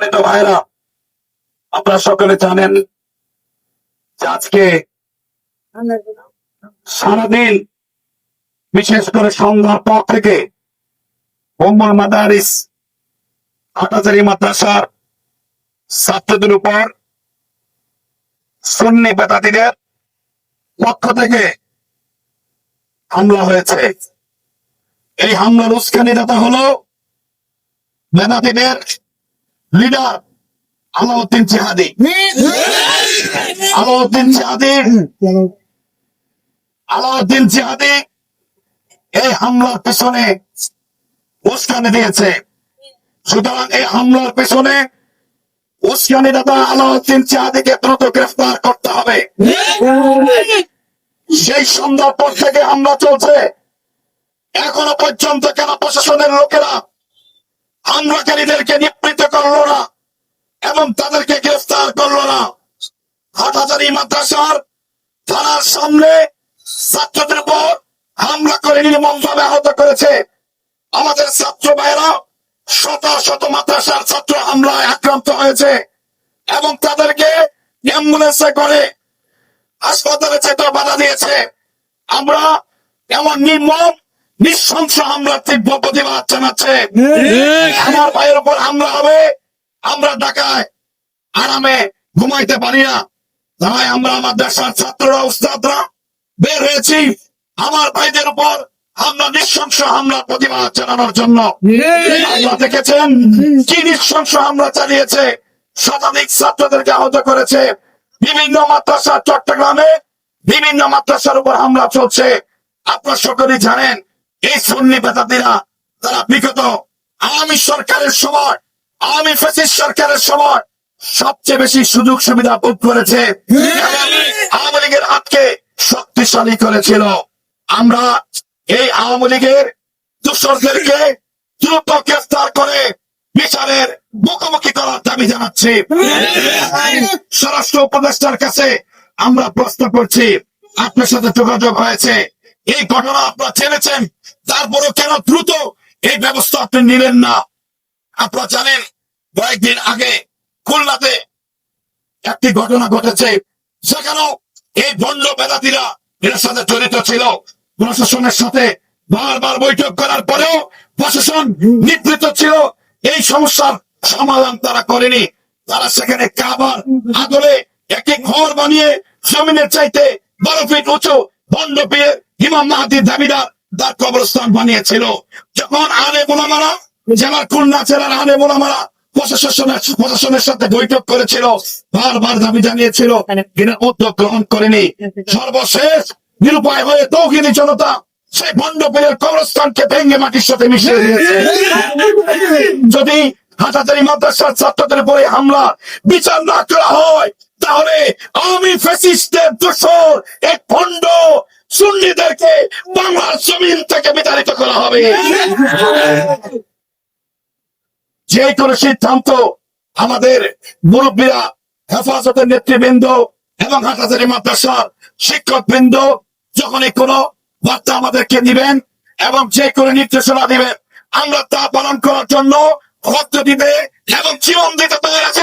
ভাইরা আপনারা সকলে জানেন যে আজকে সারাদিন, বিশেষ করে সন্ধ্যার পর থেকে উম্মুল মাদারিস, হাটাজারি মাদ্রাসার ছাত্রদের উপর সুন্নি বেতাতিদের পক্ষ থেকে হামলা হয়েছে। এই হামলার উস্কানিদাতা হলো বেদাতিদের লিডার আলাউদ্দিন জিহাদি। আলাউদ্দিন জিহাদি। আলাউদ্দিন জিহাদি এই হামলার পেছনে উস্কানি দিয়েছে। সুতরাং এই হামলার পেছনে উস্কানি দাদা আলাউদ্দিন জিহাদিকে দ্রুত গ্রেফতার করতে হবে। সেই সন্ধ্যার পর থেকে হামলা চলছে। এখনও পর্যন্ত কেন প্রশাসনের লোকেরা হামলাকারীদেরকে নিবৃত্ত করল না, এবং তাদেরকে গ্রেফতার করল না। হাটাজারি মাদ্রাসার থানার সামনে ছাত্রদের উপর হামলা করে নির্মমভাবে আহত করেছে। আমাদের ছাত্র ভাইরা শত শত মাদ্রাসার ছাত্র হামলায় আক্রান্ত হয়েছে, এবং তাদেরকে অ্যাম্বুলেন্সে করে হাসপাতালে যেতে বাধা দিয়েছে। আমরা এমন নির্মম নিঃশংস হামলার তীব্র প্রতিবাদ জানাচ্ছে। আমার ভাইয়ের উপর হামলা হবে আমরা ঢাকায় আরামে ঘুমাইতে পারি না। তাই আমরা আমার দেশের ছাত্ররা উস্তাদরা বের হয়েছি আমার ভাইদের উপর হামলা নিঃশংস হামলার প্রতিবাদ জানানোর জন্য। আপনারা দেখেছেন কি নিঃশংস হামলা চালিয়েছে? শতাধিক ছাত্রদেরকে আহত করেছে। বিভিন্ন মাদ্রাসা চট্টগ্রামে বিভিন্ন মাদ্রাসার উপর হামলা চলছে। আপনারা সকলেই জানেন এই সন্নি বেতাতিরা তারা বিগত আওয়ামী সরকারের সময়, আওয়ামী ফেসিস সরকারের সময় সবচেয়ে বেশি সুযোগ সুবিধা ভোগ করেছে। আওয়ামী লীগের হাতকে শক্তিশালী করেছিল। আমরা এই আওয়ামী লীগের দূষরদেরকে দ্রুত গ্রেফতার করে বিচারের মুখোমুখি করার দাবি জানাচ্ছি। স্বরাষ্ট্র উপদেষ্টার কাছে আমরা প্রশ্ন করছি। আপনার সাথে যোগাযোগ হয়েছে। এই ঘটনা আপনারা জেনেছেন, তারপরও কেন দ্রুত এই ব্যবস্থা আপনি নিলেন না? আপনারা জানেন, কয়েকদিন আগে খুলনাতে একটি ঘটনা ঘটেছে, সেখানেও এই বন্ড বেদাতিরা এর সাথে জড়িত ছিল। প্রশাসনের সাথে বারবার বৈঠক করার পরেও প্রশাসন নিবৃত ছিল। এই সমস্যার সমাধান তারা করেনি। তারা সেখানে কাবার আদলে একটি ঘর বানিয়ে জমিনের চাইতে বারো ফিট উঁচু বন্ড পেয়ে ইমাম মাহাদির দাবিদার তার কবরস্থান বানিয়েছিল। যখন আলে মোলামারা, জেলার খুলনা জেলার আলে মোলামারা প্রশাসনের প্রশাসনের সাথে বৈঠক করেছিল যদি হামলা, বিচার না করা হয়, তাহলে আমি ফেসিস্টের দোষর, এক খন্ড সুন্নিদেরকে বাংলার জমিন থেকে বিতাড়িত করা হবে। যে কোনো সিদ্ধান্ত আমাদের মুরব্বীরা হেফাজতের নেতৃবৃন্দ এবং হাটাচারি মাদ্রাসার শিক্ষক বৃন্দ যখনই কোনো বার্তা আমাদেরকে দিবেন এবং যে কোনো নির্দেশনা দিবেন আমরা তা পালন করার জন্য ভক্ত দিবে এবং জীবন দিতে তৈরি আছে